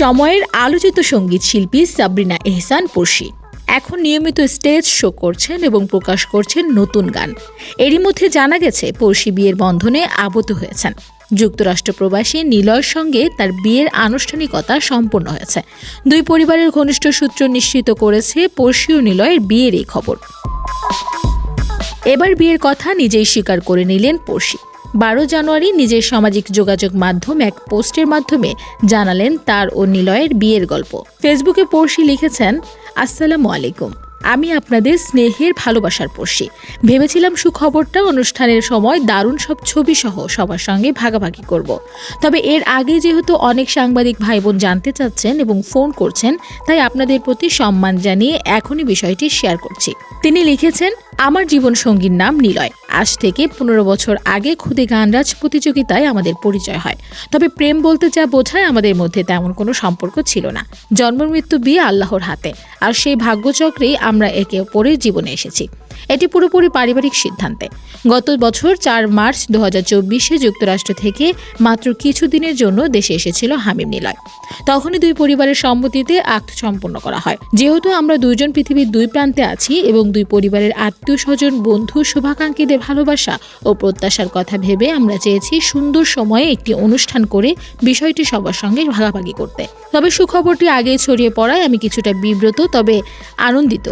সময়ের আলোচিত সংগীত শিল্পী সাবরিনা এহসান পড়শি এখন নিয়মিত স্টেজ শো করছেন এবং প্রকাশ করছেন নতুন গান। এরই মধ্যে জানা গেছে পড়শি বিয়ের বন্ধনে আবদ্ধ হয়েছেন। যুক্তরাষ্ট্র প্রবাসী নিলয়ের সঙ্গে তার বিয়ের আনুষ্ঠানিকতা সম্পন্ন হয়েছে। দুই পরিবারের ঘনিষ্ঠ সূত্র নিশ্চিত করেছে পড়শি ও নিলয়ের বিয়ের এই খবর। এবার বিয়ের কথা নিজেই স্বীকার করে নিলেন পড়শি বারো জানুয়ারি নিজের সামাজিক যোগাযোগ মাধ্যম এক পোস্টের মাধ্যমে জানালেন তার ও নিলয়ের বিয়ের গল্প। ফেসবুকে পড়শি লিখেছেন, আসসালামু আলাইকুম। আমি আপনাদের স্নেহের ভালোবাসার পড়শি। ভেবেছিলাম সুখবরটা অনুষ্ঠানের সময় দারুণ সব ছবি সহ সবার সঙ্গে ভাগাভাগি করব। তবে এর আগে যেহেতু অনেক সাংবাদিক ভাই বোন জানতে চাচ্ছেন এবং ফোন করছেন, তাই আপনাদের প্রতি সম্মান জানিয়ে এখনই বিষয়টি শেয়ার করছি। তিনি লিখেছেন, আমার জীবন সঙ্গীর নাম নিলয়। আজ থেকে পনেরো বছর আগে খুদে গানরাজ প্রতিযোগিতায় আমাদের পরিচয় হয়। তবে প্রেম বলতে যা বোঝায় আমাদের মধ্যে তেমন কোনো সম্পর্ক ছিল না। জন্ম মৃত্যু বিয়ে আল্লাহর হাতে, আর সেই ভাগ্যচক্রেই আমরা একে অপরের জীবনে এসেছি। এটি পুরোপুরি পারিবারিক সিদ্ধান্তে। গত বছর চার মার্চ দু হাজার চব্বিশে যুক্তরাষ্ট্র থেকে মাত্র কিছুদিনের জন্য দেশে এসেছিল হামিম নিলয়। তখনই দুই পরিবারের সম্মতিতে আক্ত সম্পন্ন করা হয়। যেহেতু আমরা দুইজন পৃথিবীর দুই প্রান্তে আছি এবং দুই পরিবারের আত্মীয় স্বজন, বন্ধু, শুভাকাঙ্ক্ষীদের ভালোবাসা ও প্রত্যাশার কথা ভেবে আমরা চেয়েছি সুন্দর সময়ে একটি অনুষ্ঠান করে বিষয়টি সবার সঙ্গে ভাগাভাগি করতে। তবে সুখবরটি আগেই ছড়িয়ে পড়ায় আমি কিছুটা বিব্রত, তবে আনন্দিত।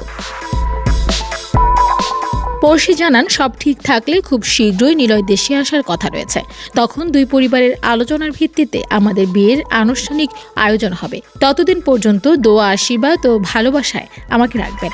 পড়শি জানান, সব ঠিক থাকলে খুব শীঘ্রই নিলয় দেশে আসার কথা রয়েছে। তখন দুই পরিবারের আলোচনার ভিত্তিতে আমাদের বিয়ের আনুষ্ঠানিক আয়োজন হবে। ততদিন পর্যন্ত দোয়া, আশীর্বাদ ও ভালোবাসায় আমাকে রাখবেন।